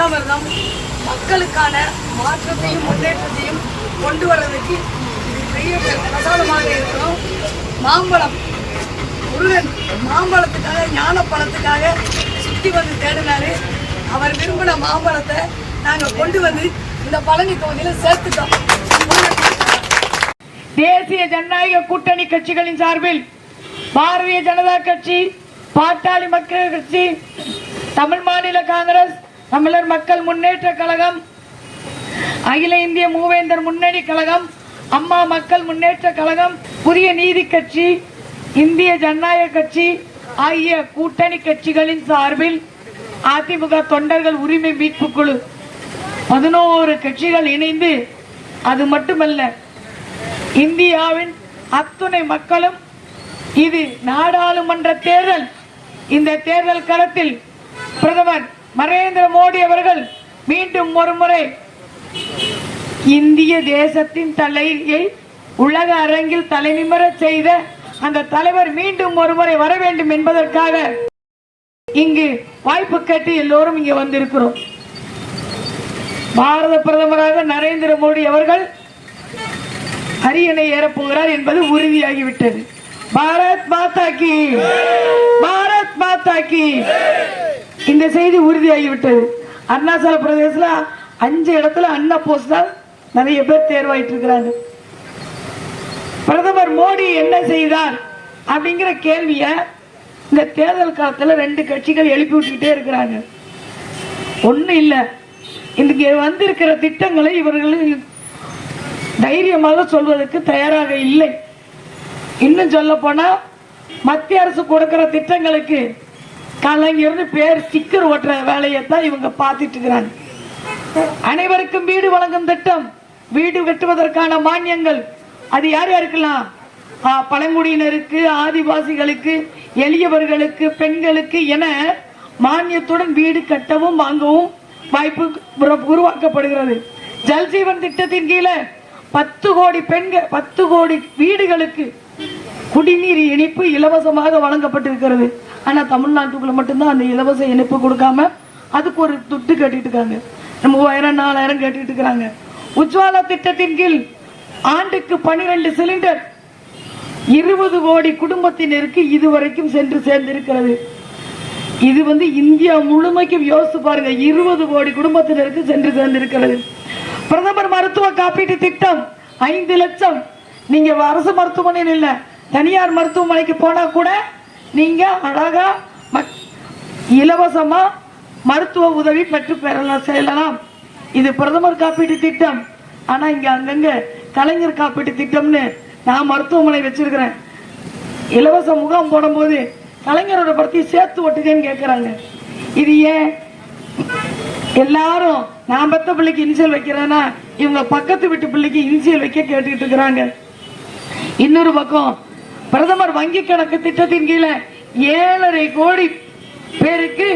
பஞ்சாமிர்தம் மக்களுக்கான மாற்றத்தையும் முன்னேற்றத்தையும் கொண்டு வர்றதுக்கு இது பெரிய பிரசாதமாக இருக்கணும் மாம்பழம் முருகன் மாம்பழத்துக்காக ஞான பழத்துக்காக சுற்றி வந்து தேடினாரு. அவர் விரும்பின மாம்பழத்தை நாங்கள் கொண்டு வந்து இந்த பழனி தொகுதியில் சேர்த்துட்டோம். தேசிய ஜனநாயக கூட்டணி கட்சிகளின் சார்பில் பாரதிய ஜனதா கட்சி பாட்டாளி மக்கள் கட்சி தமிழ் மாநில காங்கிரஸ் தமிழர் மக்கள் முன்னேற்ற கழகம் அகில இந்திய மூவேந்தர் முன்னணி கழகம் அம்மா மக்கள் முன்னேற்ற கழகம் புதிய நீதி கட்சி இந்திய ஜனநாயக கட்சி ஆகிய கூட்டணி கட்சிகளின் சார்பில் அதிமுக தொண்டர்கள் உரிமை மீட்பு குழு பதினோரு கட்சிகள் இணைந்து அது மட்டுமல்ல இந்தியாவின் அத்துணை மக்களும் இது நாடாளுமன்ற தேர்தல். இந்த தேர்தல் களத்தில் பிரதமர் நரேந்திர மோடி அவர்கள் மீண்டும் ஒருமுறை இந்திய தேசத்தின் தலையை உலக அரங்கில் தலைநிமிரச் செய்த அந்த தலைவர் மீண்டும் ஒருமுறை வர வேண்டும் என்பதற்காக இங்கு வாய்ப்பு கேட்டு எல்லோரும் இங்கே வந்திருக்கிறோம். பாரத பிரதமராக நரேந்திர மோடி அவர்கள் அரியணை ஏறப்போகிறார் என்பது உறுதியாகிவிட்டது. பாரத் மாதா கி பாரத் மாதா கி. இந்த செய்தி உறுதியாகிவிட்டது. அருணாச்சல பிரதேசத்தில் அஞ்சு இடத்துல அண்ணா போஸ்ட் தான் நிறைய பேர் தேர்வாயிட்டு இருக்கிறாங்க பிரதமர் மோடி என்ன செய்தார் அப்படிங்கிற கேள்விய இந்த தேர்தல் காலத்தில் ரெண்டு கட்சிகள் எழுப்பி விட்டுக்கிட்டே இருக்கிறாங்க. ஒன்றும் இல்லை. இன்றைக்கு வந்திருக்கிற திட்டங்களை இவர்கள் தைரியமாக சொல்வதற்கு தயாராக இல்லை. இன்னும் சொல்ல போனால் மத்திய அரசு கொடுக்கிற திட்டங்களுக்கு கலைஞர்னு பேர் ஸ்டிக்கர் ஓட்டுற வேலையை தான் இவங்க பார்த்துட்டு இருக்கிறாங்க. அனைவருக்கும் வீடு வழங்கும் திட்டம் வீடு கட்டுவதற்கான மானியங்கள். அது யார் யாருக்கெல்லாம்? பழங்குடியினருக்கு ஆதிவாசிகளுக்கு எளியவர்களுக்கு பெண்களுக்கு என மானியத்துடன் வீடு கட்டவும் வாங்கவும் வாய்ப்பு உருவாக்கப்படுகிறது. ஜல்ஜீவன் திட்டத்தின் கீழே பத்து கோடி பெண்கள் பத்து கோடி வீடுகளுக்கு குடிநீர் இணைப்பு இலவசமாக வழங்கப்பட்டிருக்கிறது. ஆனா தமிழ்நாட்டுக்குள்ள மட்டும்தான் அந்த இலவச இணைப்பு கொடுக்காம அதுக்கு ஒரு துட்டு கட்டிட்டு இருக்காங்க மூவாயிரம் நாலாயிரம் கட்டிட்டு இருக்கிறாங்க உஜ்வாலா திட்டத்தின் கீழ் ஆண்டுக்கு பனிரெண்டு சிலிண்டர் இருபது கோடி குடும்பத்தினருக்கு இதுவரைக்கும் சென்று சேர்ந்திருக்கிறது. இது வந்து இந்தியா முழுமைக்கும் யோசித்து பாருங்க. இருபது கோடி குடும்பத்தினருக்கு சென்று சேர்ந்திருக்கிறது. பிரதமர் மருத்துவ காப்பீட்டு திட்டம் ஐந்து லட்சம். நீங்க அரசு மருத்துவமனையில் இல்லை தனியார் மருத்துவமனைக்கு போனா கூட நீங்கள் அழகாக மக்- இலவசமாக மருத்துவ உதவி பெற்று பெறலாம் செய்யலாம். இது பிரதமர் காப்பீட்டு திட்டம். ஆனால் இங்கே அங்கங்கே கலைஞர் காப்பீட்டு திட்டம்னு நான் மருத்துவமனை வச்சிருக்கிறேன். இலவச முகாம் போடும்போது கலைஞரோட பற்றி சேர்த்து ஒட்டுதேன்னு கேட்குறாங்க இது ஏன்? எல்லாரும் நான் பெத்த பிள்ளைக்கு இனிஷியல் வைக்கிறேன்னா இவங்க பக்கத்து வீட்டு பிள்ளைக்கு இனிஷியல் வைக்க கேட்டுக்கிட்டு இருக்கிறாங்க. இன்னொரு பக்கம் பிரதமர் வங்கி கணக்கு திட்டத்தின் கீழே ஏழரை கோடி பேருக்கு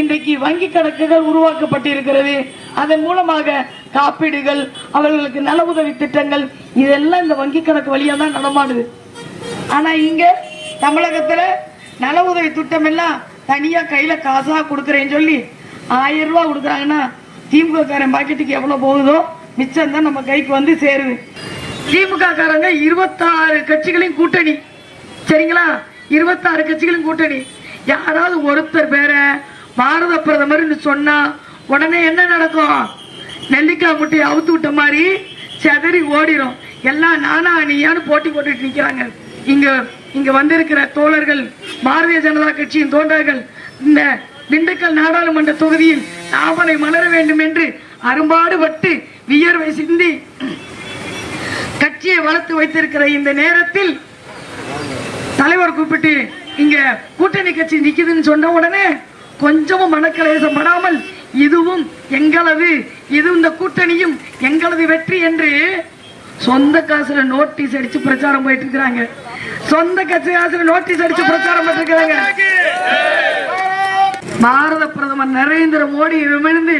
இன்றைக்கு வங்கி கணக்குகள் உருவாக்கப்பட்டிருக்கிறது. அதன் மூலமாக காப்பீடுகள் அவர்களுக்கு நல உதவி திட்டங்கள் இதெல்லாம் இந்த வங்கி கணக்கு வழியா தான் நடமாடுது. ஆனா இங்க தமிழகத்துல நல உதவி திட்டம் எல்லாம் தனியா கையில காசா கொடுக்குறேன்னு சொல்லி ஆயிரம் ரூபாய் கொடுக்குறாங்கன்னா திமுக காரன் பாக்கெட்டுக்கு எவ்வளவு போகுதோ மிச்சம் தான் நம்ம கைக்கு வந்து சேருது. திமுக காரங்க இருபத்தாறு கட்சிகளின் கூட்டணி. சரிங்களா? இருபத்தாறு கட்சிகளின் கூட்டணி. யாராவது ஒருத்தர் பேரை பாரத பிரதமர்னு சொன்னா உடனே என்ன நடக்கும்? நெல்லிக்காய் முட்டையை அவுத்து விட்ட மாதிரி செதறி ஓடிரும். எல்லாம் நானா நீயான்னு போட்டி போட்டுட்டு நிக்கிறாங்க. இங்க இங்க வந்திருக்கிற தோழர்கள் பாரதிய ஜனதா கட்சியின் தோன்றர்கள் இந்த திண்டுக்கல் நாடாளுமன்ற தொகுதியில் நாவலை மலர வேண்டும் என்று அரும்பாடுபட்டு வியர்வை சிந்தி கட்சியை வளர்த்து வைத்திருக்கிற இந்த நேரத்தில் தலைவர் கூப்பிட்டு இங்க கூட்டணி கட்சி நிக்குதுன்னு சொன்ன உடனே கொஞ்சமும் மனக்கலேசம் படாமல் இதுவும் எங்களது இது இந்த கூட்டணியும் எங்களது வெற்றி என்று சொந்த காசுல நோட்டீஸ் அடிச்சு பிரச்சாரம் போயிட்டு இருக்கிறாங்க சொந்த கட்சி காசுல நோட்டீஸ் அடிச்சு பிரச்சாரம் பண்ணிட்டு பாரத பிரதமர் நரேந்திர மோடி இருந்து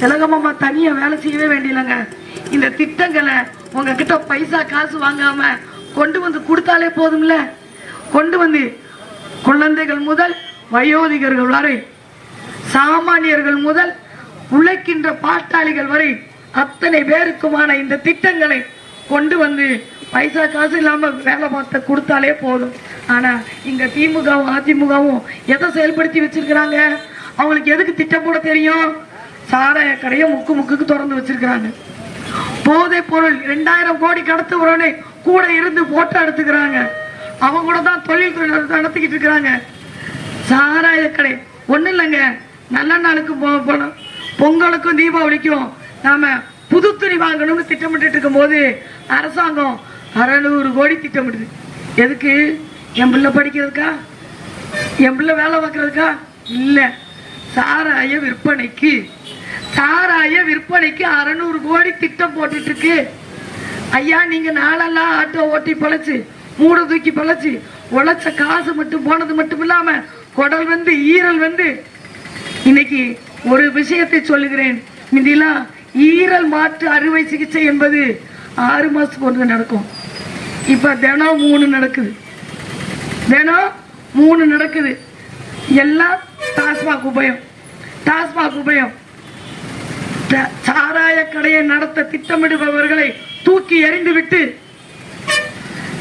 திலகமாமா தனியா வேலை செய்யவே வேண்டியலங்க இந்த திட்டங்களை உங்ககிட்ட பைசா காசு வாங்காம கொண்டு வந்து கொடுத்தாலே போதும்ல? கொண்டு வந்து குழந்தைகள் முதல் வயோதிகர்கள் வரை சாமானியர்கள் முதல் உழைக்கின்ற பாட்டாளிகள் வரை அத்தனை பேருக்குமான இந்த திட்டங்களை கொண்டு வந்து பைசா காசு இல்லாம வேலை பார்த்த கொடுத்தாலே போதும். ஆனா இங்க திமுகவும் அதிமுகவும் எதை செயல்படுத்தி வச்சிருக்கிறாங்க? அவங்களுக்கு எதுக்கு திட்டம் போட தெரியும்? சாராய கடையை முக்கு முக்குக்கு திறந்து வச்சிருக்கிறாங்க. போதை பொருள் ரெண்டாயிரம் கோடி கடத்து உடனே கூட இருந்து போட்டோ எடுத்துக்கிறாங்க. அவங்க கூட தான் தொழில் நடத்திக்கிட்டு இருக்கிறாங்க. சாராய கடை. ஒன்றும் இல்லைங்க. நல்ல நாளுக்கு போனோம் பொங்கலுக்கும் தீபாவளிக்கும் நாம புது துணி வாங்கணும்னு திட்டமிட்டு இருக்கும்போது அரசாங்கம் அறநூறு கோடி திட்டமிடுது எதுக்கு? என் பிள்ளை படிக்கிறதுக்கா? என் பிள்ளை வேலை பார்க்கறதுக்கா? இல்லை. சாராய விற்பனைக்கு சாராய விற்பனைக்கு அறநூறு கோடி திட்டம் போட்டுட்டு இருக்கு ஐயா நீங்க நாளெல்லாம் ஆட்டோ ஓட்டி பழச்சு மூட தூக்கி பழச்சு உழைச்ச காசு மட்டும் போனது மட்டும் இல்லாம குடல் வந்து ஈரல் வந்து இன்னைக்கு ஒரு விஷயத்தை சொல்லுகிறேன். முந்திலாம் ஈரல் மாற்று அறுவை சிகிச்சை என்பது ஆறு மாசத்துக்கு ஒன்று நடக்கும். இப்ப தினம் மூணு நடக்குது. தினம் மூணு நடக்குது. எல்லாம் டாஸ்மாக் உபயம். டாஸ்மாக் உபயம். சாராய கடையை நடத்த திட்டமிடுபவர்களை தூக்கி எறிந்துவிட்டு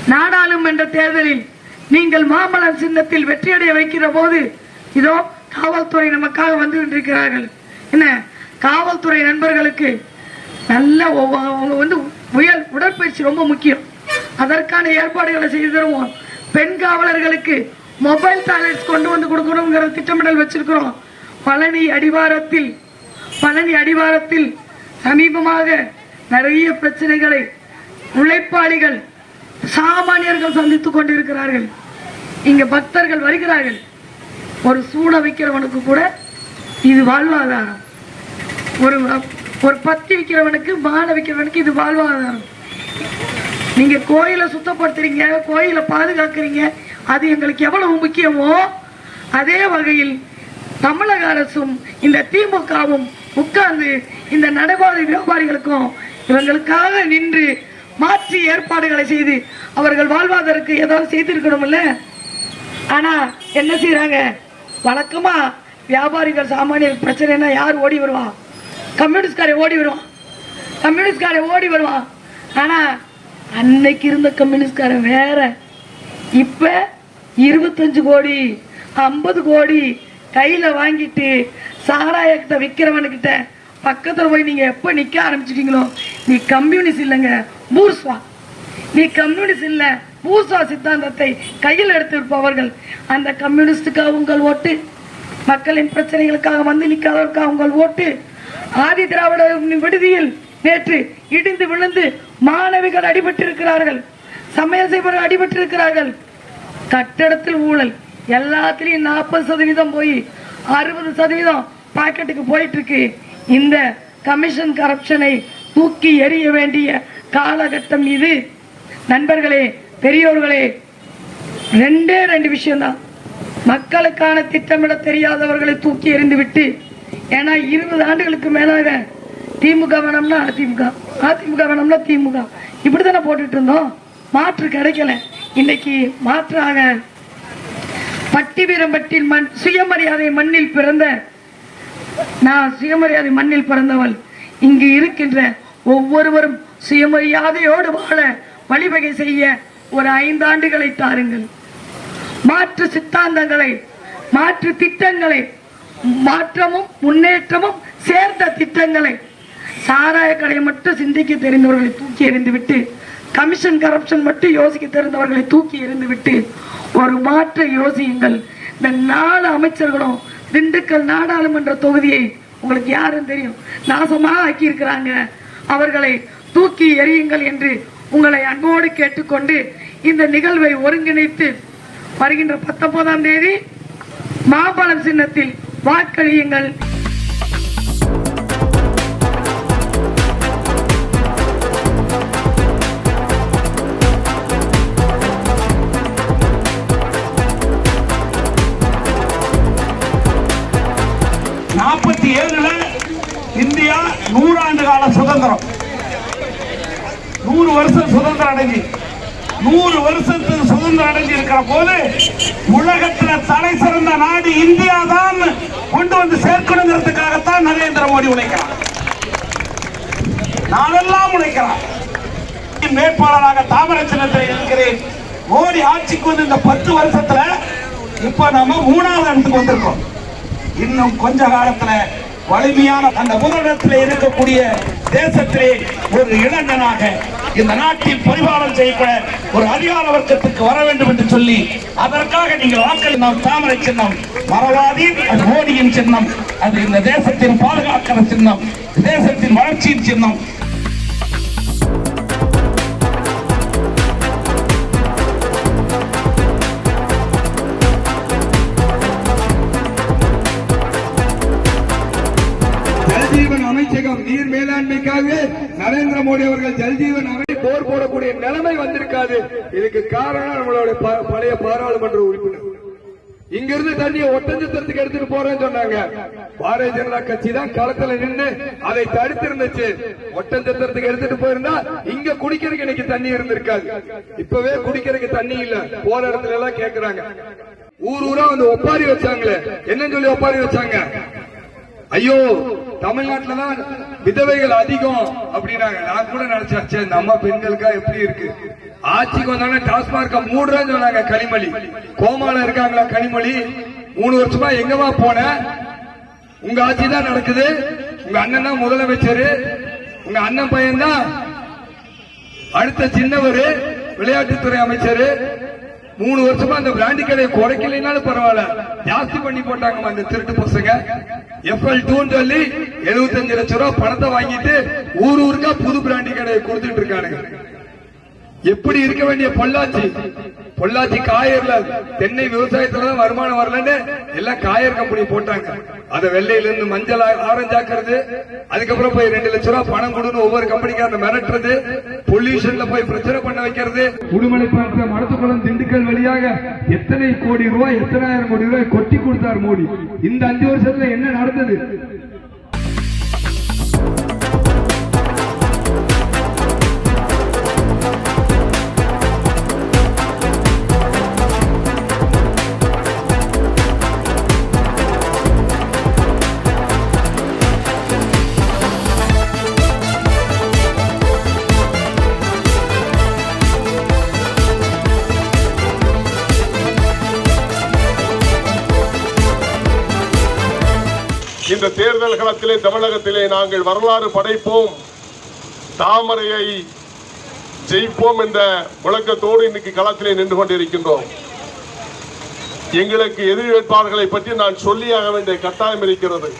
நாடாளுமன்ற தேர்தலில் நீங்கள் மாம்பழம் சின்னத்தில் வெற்றியடைய வைக்கிற போது இதோ காவல்துறை நமக்காக வந்து கொண்டிருக்கிறார்கள். என்ன? காவல்துறை நண்பர்களுக்கு நல்ல ஒவ்வொ- அவங்க வந்து உயர் உடற்பயிற்சி ரொம்ப முக்கியம். அதற்கான ஏற்பாடுகளை செய்து தருவோம். பெண் காவலர்களுக்கு மொபைல் டாய்லெட்ஸ் கொண்டு வந்து கொடுக்கணுங்கிற திட்டமிடல் வச்சிருக்கிறோம். பழனி அடிவாரத்தில் பழனி அடிவாரத்தில் சமீபமாக நிறைய பிரச்சனைகளை உழைப்பாளிகள் சாமானியர்கள் சந்தித்துக் கொண்டிருக்கிறார்கள். இங்க பக்தர்கள் வருகிறார்கள். ஒரு சூட வைக்கிறவனுக்கு கூட இது வாழ்வாதாரம். ஒரு ஒரு பத்தி விற்கிறவனுக்கு மாலை விற்கிறவனுக்கு இது வாழ்வாதாரம். நீங்க கோயிலை சுத்தப்படுத்துறீங்க கோயிலை பாதுகாக்கிறீங்க அது எங்களுக்கு எவ்வளவு முக்கியமோ அதே வகையில் தமிழக அரசும் இந்த திமுகவும் உட்கார்ந்து இந்த நடைபாதை வியாபாரிகளுக்கும் இவர்களுக்காக நின்று மாற்றி ஏற்பாடுகளை செய்து அவர்கள் வாழ்வாதாரத்துக்கு ஏதாவது செய்திருக்கணும்ல? ஆனா என்ன செய்கிறாங்க வழக்கமா வியாபாரிகள் சாமானிய பிரச்சனைனா யார் ஓடி வருவான் கம்யூனிஸ்ட்காரை ஓடி வருவான். கம்யூனிஸ்ட்காரை ஓடி வருவான். ஆனா அன்னைக்கு இருந்த கம்யூனிஸ்ட்காரன் வேற. இப்ப இருபத்தஞ்சு கோடி ஐம்பது கோடி கையில வாங்கிட்டு சாராயத்தை விற்கிறவனுக்கிட்ட பக்கத்தில் போய் நீங்க எப்ப நிக்க ஆரம்பிச்சிட்டீங்களோ நீ கம்யூனிஸ்ட் இல்லைங்க பூர்ஸ்வா. நீ கம்யூனிஸ்ட் இல்ல பூர்ஸ்வா சித்தாந்தத்தை கையில் எடுத்திருப்பவர்கள். அந்த கம்யூனிஸ்டுக்காக உங்கள் ஓட்டு மக்களின் பிரச்சனைகளுக்காக வந்து நிற்காதவருக்காக உங்கள் ஓட்டு. ஆதி திராவிட விடுதியில் நேற்று இடிந்து விழுந்து மாணவிகள் அடிபட்டிருக்கிறார்கள். சமையல் செய்பவர்கள் அடிபட்டிருக்கிறார்கள். கட்டடத்தில் ஊழல். எல்லாத்திலையும் நாற்பது சதவீதம் போய் அறுபது சதவீதம் பாக்கெட்டுக்கு போயிட்டு இருக்கு இந்த கமிஷன் கரப்ஷனை தூக்கி எறிய வேண்டிய காலகட்டம் இது. நண்பர்களே பெரியோர்களே ரெண்டே ரெண்டு விஷயம்தான். மக்களுக்கான திட்டமிட தெரியாதவர்களை தூக்கி எறிந்து விட்டு ஏன்னா இருபது ஆண்டுகளுக்கு மேலாக திமுக வேணும்னா அதிமுக அதிமுக வேணும்னா திமுக. இப்படி தானே போட்டுட்டு இருந்தோம். மாற்று கிடைக்கல. இன்னைக்கு மாற்றாக பட்டிவீரம்பட்டில் மண் சுயமரியாதை மண்ணில் பிறந்த நான் சுயமரியாதை மண்ணில் பிறந்தவள். இங்கு இருக்கின்ற ஒவ்வொருவரும் சுயமரியாதையோடு வாழ வழிவகை செய்ய ஒரு ஐந்தாண்டுகளை தாருங்கள். மாற்று சித்தாந்தங்களை மாற்று திட்டங்களை மாற்றமும் முன்னேற்றமும் சேர்ந்த திட்டங்களை சாராய கடையை மட்டும் சிந்திக்க தெரிந்தவர்களை தூக்கி எறிந்துவிட்டு கமிஷன் கரப்ஷன் மட்டும் யோசிக்க தெரிந்தவர்களை தூக்கி எறிந்துவிட்டு ஒரு மாற்ற யோசியுங்கள். இந்த நாலு அமைச்சர்களும் திண்டுக்கல் நாடாளுமன்ற தொகுதியை உங்களுக்கு யாரும் தெரியும். நாசமாக ஆக்கியிருக்கிறாங்க. அவர்களை தூக்கி எறியுங்கள் என்று உங்களை அன்போடு கேட்டுக்கொண்டு இந்த நிகழ்வை ஒருங்கிணைத்து வருகின்ற பத்தொன்பதாம் தேதி மாம்பழம் சின்னத்தில் வாக்களியுங்கள். கால சுதந்திரம். நூறு வருஷம் சுதந்திரம் அடைஞ்சி நூறு வருஷத்துக்கு சுதந்திரம் அடைஞ்சு இருக்கிற போது உலகத்துல தலை சிறந்த நாடு இந்தியா தான் கொண்டு வந்து சேர்க்கணுங்கிறதுக்காகத்தான் நரேந்திர மோடி உழைக்கிறார். நானெல்லாம் உழைக்கிறார். வேட்பாளராக தாமரை சின்னத்தில் இருக்கிறேன். மோடி ஆட்சிக்கு வந்து இந்த பத்து வருஷத்துல இப்ப நம்ம மூணாவது இடத்துக்கு வந்திருக்கோம். இன்னும் கொஞ்ச காலத்துல வலிமையான அந்த முதலிடத்தில் இருக்கக்கூடிய தேசத்திலே ஒரு இளைஞனாக இந்த நாட்டை பரிபாலனம் செய்யக்கூட ஒரு அதிகார வர்க்கத்துக்கு வர வேண்டும் என்று சொல்லி அதற்காக நீங்கள் வாக்களி நாம் தாமரை சின்னம் மறவாதி அது மோடியின் சின்னம் அது இந்த தேசத்தின் பாதுகாக்கிற சின்னம் தேசத்தின் வளர்ச்சியின் சின்னம் நீர் மேலாண்மைக்காக நரேந்திர மோடி அவர்கள் ஜல்ஜீவன் அமை போர் போடக்கூடிய நிலைமை வந்திருக்காது. இதுக்கு காரணம் நம்மளோட பழைய பாராளுமன்ற உறுப்பினர். இங்கிருந்து தண்ணியை ஒட்டஞ்சத்திரத்துக்கு எடுத்துட்டு போறேன்னு சொன்னாங்க. பாரதிய ஜனதா கட்சி தான் களத்துல நின்று அதை தடுத்து இருந்துச்சு ஒட்டஞ்சத்திரத்துக்கு எடுத்துட்டு போயிருந்தா இங்க குடிக்கிறதுக்கு இன்னைக்கு தண்ணி இருந்திருக்காது. இப்பவே குடிக்கிறதுக்கு தண்ணி இல்ல. போற இடத்துல எல்லாம் கேக்குறாங்க. ஊர் ஊரா வந்து ஒப்பாரி வச்சாங்களே. என்னன்னு சொல்லி ஒப்பாரி வச்சாங்க? ஐயோ தமிழ்நாட்டுல தான் விதவைகள் அதிகம் அப்படின்னாங்க. நான் கூட நினைச்சேன் இந்த நம்ம பெண்களுக்கா எப்படி இருக்கு? ஆட்சிக்கு வந்தாங்க டாஸ்மாக மூடுறேன்னு சொன்னாங்க கனிமொழி. கோமால இருக்காங்களா கனிமொழி? மூணு வருஷமா எங்கம்மா போன? உங்க ஆட்சி தான் நடக்குது. உங்க அண்ணன் தான் முதலமைச்சர். உங்க அண்ணன் பையன் தான் அடுத்த சின்னவர் விளையாட்டுத்துறை அமைச்சர். மூணு வருஷமா அந்த பிராண்டி கடையை குறைக்கலைனாலும் பரவாயில்ல. ஜாஸ்தி பண்ணி போட்டாங்க அந்த திருட்டு பசங்க. எஃப்எல் டூன்னு சொல்லி 75 லட்சம் ரூபாய் பணத்தை வாங்கிட்டு ஊர் ஊருக்கா புது பிராண்டி கடையை கொடுத்துட்டு இருக்கானுங்க. எப்படி இருக்க வேண்டிய பொள்ளாச்சி? பொள்ளாச்சி காயர்ல தென்னை விவசாயத்துல தான் வருமானம் வரலன்னு எல்லாம் காயர் கம்பெனி போட்டாங்க. அத வெள்ளையில இருந்து மஞ்சள் ஆரஞ்சு ஆக்குறது. அதுக்கப்புறம் போய் ரெண்டு லட்சம் ரூபாய் பணம் கொடுன்னு ஒவ்வொரு கம்பெனிக்காரன் மிரட்டுறது. பொல்யூஷன்ல போய் பிரச்சனை பண்ண வைக்கிறது. உடுமலை மடத்துக்குளம் திண்டுக்கல் வழியாக எத்தனை கோடி ரூபாய் எத்தனாயிரம் கோடி ரூபாய் கொட்டி கொடுத்தார் மோடி. இந்த அஞ்சு வருஷத்துல என்ன நடந்தது? இந்த தேர்தல் களத்திலே தமிழகத்திலே நாங்கள் வரலாறு படைப்போம். தாமரையை ஜெயிப்போம் என்ற முழக்கத்தோடு இன்னைக்கு களத்திலே நின்று கொண்டிருக்கின்றோம். எங்களுக்கு எதிர் வேட்பாளர்களை பற்றி நான் சொல்லியாக வேண்டிய கட்டாயம் இருக்கிறது.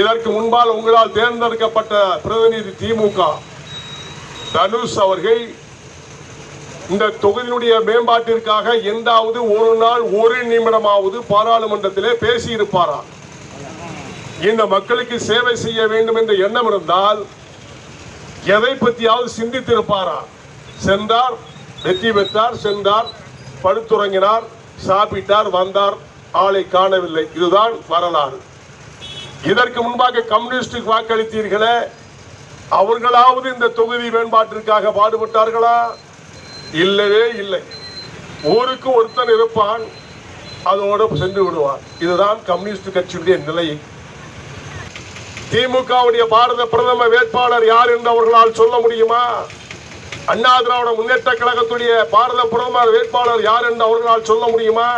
இதற்கு முன்பால் உங்களால் தேர்ந்தெடுக்கப்பட்ட பிரதிநிதி திமுக தனுஷ் அவர்கள் இந்த தொகுதியினுடைய மேம்பாட்டிற்காக எந்தாவது ஒரு நாள் ஒரு நிமிடமாவது பாராளுமன்றத்திலே பேசியிருப்பாரா? இந்த மக்களுக்கு சேவை செய்ய வேண்டும் என்ற எண்ணம் இருந்தால் எதை பற்றியாவது சிந்தித்திருப்பாரா? சென்றார் வெற்றி பெற்றார் சென்றார் படுத்துறங்கினார் சாப்பிட்டார் வந்தார் ஆளை காணவில்லை. இதுதான் வரலாறு. இதற்கு முன்பாக கம்யூனிஸ்டுக்கு வாக்களித்தீர்களே அவர்களாவது இந்த தொகுதி மேம்பாட்டிற்காக பாடுபட்டார்களா? இல்லவே இல்லை. ஊருக்கு ஒருத்தன் இருப்பான் அதோடு சென்று விடுவான். இதுதான் கம்யூனிஸ்ட் கட்சியுடைய நிலை திமுகவுடைய பாரத பிரதம வேட்பாளர் யார் என்று அவர்களால் சொல்ல முடியுமா? அண்ணா திராவிட முன்னேற்ற கழகத்துடைய பாரத பிரதமர் வேட்பாளர் யார் என்று அவர்களால் சொல்ல முடியுமா?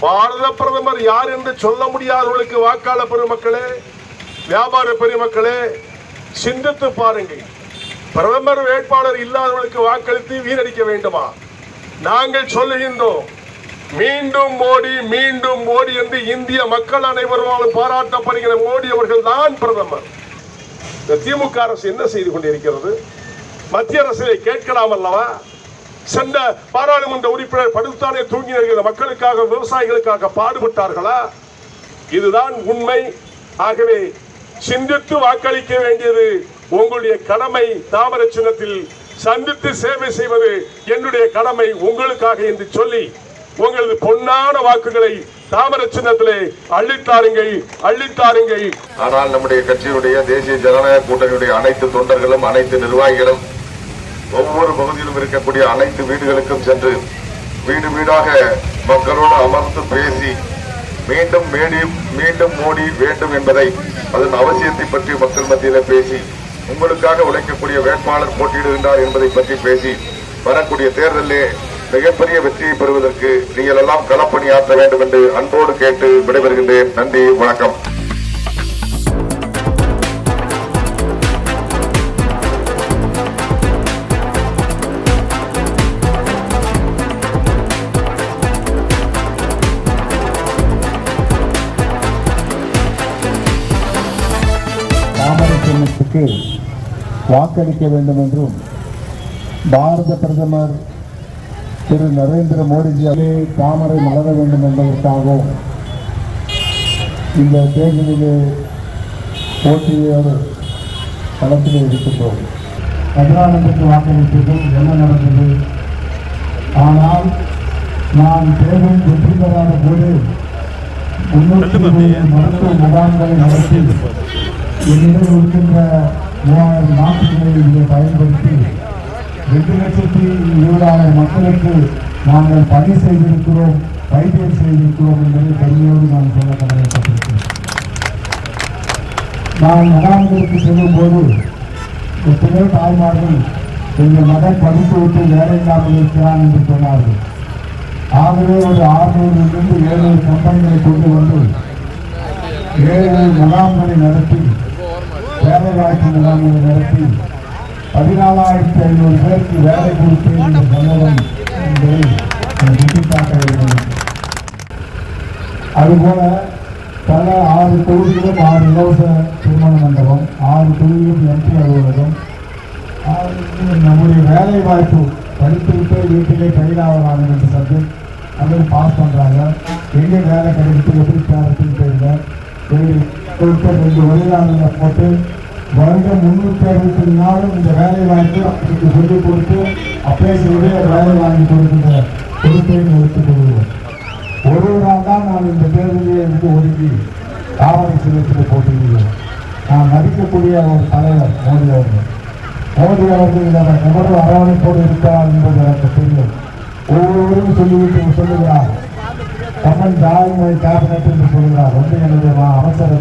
பாரத பிரதமர் யார் என்று சொல்ல முடியாதவர்களுக்கு வாக்காளர் பெருமக்களே வியாபார பெருமக்களே சிந்தித்து பாருங்கள். பிரதமர் வேட்பாளர் இல்லாதவர்களுக்கு வாக்களித்து வீணடிக்க வேண்டுமா? நாங்கள் சொல்லுகின்றோம். மீண்டும் மோடி மீண்டும் மோடி என்று இந்திய மக்கள் அனைவரும் பாராட்டப்படுகிற மோடி அவர்கள் தான் பிரதமர். இந்த திமுக அரசு என்ன செய்து கொண்டிருக்கிறது? மத்திய அரசை கேட்கலாம் அல்லவா? சென்ற பாராளுமன்ற உறுப்பினர் படுத்தானே தூங்கி இருக்கிற மக்களுக்காக விவசாயிகளுக்காக பாடுபட்டார்களா? இதுதான் உண்மை. ஆகவே சிந்தித்து வாக்களிக்க வேண்டியது உங்களுடைய கடமை. தாமரை சின்னத்தில் சந்தித்து சேவை செய்வது என்னுடைய கடமை. உங்களுக்காக என்று சொல்லி உங்களது பொன்னான வாக்குகளை தாமர சின்னத்திலே அள்ளித்தாருங்கள் அள்ளித்தாருங்கள். ஆனால் நம்முடைய கட்சியுடைய தேசிய ஜனநாயக கூட்டணியுடைய அனைத்து தொண்டர்களும் அனைத்து நிர்வாகிகளும் ஒவ்வொரு பகுதியிலும் இருக்கக்கூடிய அனைத்து வீடுகளுக்கும் சென்று வீடு வீடாக மக்களோடு அமர்ந்து பேசி மீண்டும் மேடி- மீண்டும் மோடி வேண்டும் என்பதை அதன் அவசியத்தை பற்றி மக்கள் மத்தியில பேசி உங்களுக்காக உழைக்கக்கூடிய வேட்பாளர் போட்டியிடுகின்றார் என்பதை பற்றி பேசி வரக்கூடிய தேர்தலிலே மிகப்பெரிய வெற்றியை பெறுவதற்கு நீங்கள் எல்லாம் களப்பணியாற்ற வேண்டும் என்று அன்போடு கேட்டு விடைபெறுகின்றேன். நன்றி வணக்கம். வாக்களிக்க வேண்டும் என்றும் பாரத பிரதமர் திரு நரேந்திர மோடிஜி அவர்களே தாமரை மலர வேண்டும் என்பதற்காகவும் இந்த தேர்தலிலே போட்டியோடு களத்திலே இருக்கின்றோம் கதிரானந்துக்கு வாக்களித்ததும் என்ன நடந்தது? ஆனால் நான் தேர்தல் வெற்றி பெறாத போது முன்னூற்றி மருத்துவ முகாம்களை நடத்தி என்னிடம் இருக்கின்ற மூவாயிரம் நாட்களை இங்கே பயன்படுத்தி ரெண்டு லட்சத்தி இருபதாயிரம் மக்களுக்கு நாங்கள் பணி செய்திருக்கிறோம் வைத்தியம் செய்திருக்கிறோம் என்பதை பெருமையோடு நான் சொல்ல கடமைப்பட்டிருக்கிறேன். நான் முகாம்களுக்கு செல்லும்போது எத்தனையோ தாய்மார்கள் எங்கள் மகன் படித்து விட்டு வேலை இல்லாமல் இருக்கிறான் என்று சொன்னார்கள். ஆகவே ஒரு ஆறுநூறிலிருந்து ஏழு கம்பெனிகளை கொண்டு வந்து ஏழு முகாம்களை நடத்தி வேலை வாய்ப்பு முகாம்களை நடத்தி பதினாலாயிரத்தி ஐநூறு பேருக்கு வேலை கொடுத்தேன் என்று சொன்னதும் என்பதை சுட்டிக்காட்ட வேண்டும் அதுபோல பல ஆறு தொகுதிகளும் ஆறு இலவச திருமண மண்டபம் ஆறு தொகுதிகளும் எம்பி அலுவலகம். நம்முடைய வேலை வாய்ப்பு படித்துவிட்டு வீட்டிலே கைதாகலாம் என்ற சப்ஜெக்ட் அதுவும் பாஸ் பண்ணுறாங்க எங்கே வேலை கிடைக்கிறது எப்படி சேரத்துன்னு தெரியல. சரி கொடுத்த ரெண்டு வெளிநாடுல போட்டு வருடம் முன்னூற்றி அறுபத்தி நாளும் இந்த வேலை வாய்ப்பு அதுக்கு சொல்லிக் கொடுத்து அப்ளை செய்து வேலை வாங்கி கொடுக்கின்ற பொறுப்பை நிறுத்திக் கொள்வோம் ஒருவரால் தான் நான் இந்த தேர்தலில் இருந்து ஒதுங்கி காவலை சின்னத்தில் போட்டியிடுகிறேன் நான் மதிக்கக்கூடிய ஒரு தலைவர் மோடி அவர்கள். மோடி அவர்கள் இதை எவ்வளவு அரவணைப்போடு இருக்கிறார் என்பது எனக்கு தெரியும். ஒவ்வொருவரும் சொல்லிவிட்டு சொல்லுகிறார். கமல் தாய்மொழி கேபினட் என்று சொல்கிறார் வந்து எனது அமைச்சர்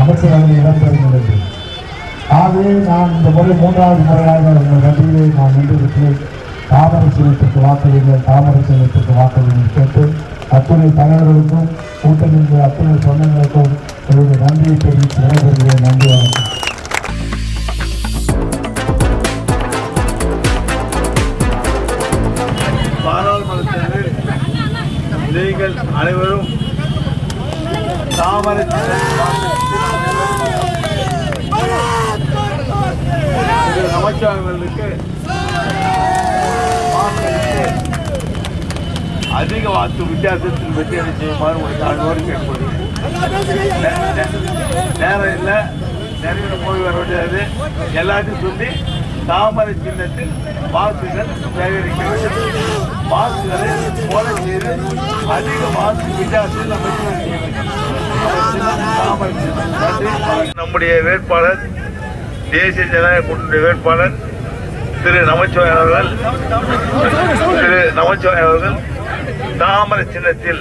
அமைச்சரவை இடம்பெறுகிறது ஆகவே நான் இந்த முறை மூன்றாவது முறையாக உங்கள் நன்றியை நான் நின்றிருக்கிறேன் தாமரை சின்னத்துக்கு வாக்களிங்கள் தாமரை சின்னத்துக்கு வாக்களிங்கள் கேட்டு அத்துணை தலைவர்களுக்கும் கூட்டணி அத்துணை சொந்தங்களுக்கும் என்னுடைய நன்றியை தெரிவித்து நடைபெறுகிறேன் வித்தியாசத்தில் வெற்றி அடை செய்யுமாறு உங்களுக்கு அனைவரும் கேட்கப்படுகிறேன் நேரம் இல்லை நிறைய போய் வர முடியாது. எல்லாத்தையும் சொல்லி தாமரை சின்னத்தில் வாக்குகள் சேகரிக்க வேண்டும் வாக்குகளை போல செய்து அதிக வாக்கு வித்தியாசத்தில் நம்ம தாமரை சின்னம். நம்முடைய வேட்பாளர் தேசிய ஜனநாயக கூட்டணி வேட்பாளர் திரு நமச்சிவாய் அவர்கள் திரு நமச்சிவாய் அவர்கள் தாமரை சின்னத்தில்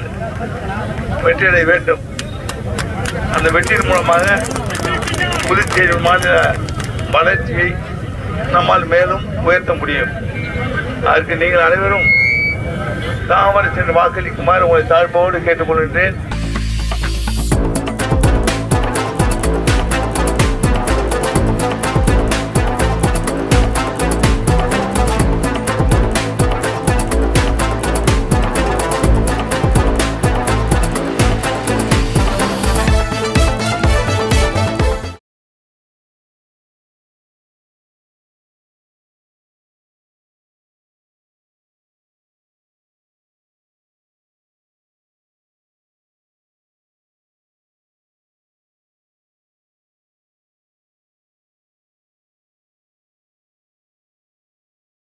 வெற்றியடைய வேண்டும். அந்த வெற்றியின் மூலமாக புதுச்சேரி மாநில வளர்ச்சியை நம்மால் மேலும் உயர்த்த முடியும். அதற்கு நீங்கள் அனைவரும் தாமரை சென்று வாக்களிக்குமாறு உங்களை தாழ்வோடு கேட்டுக்கொள்கின்றேன்.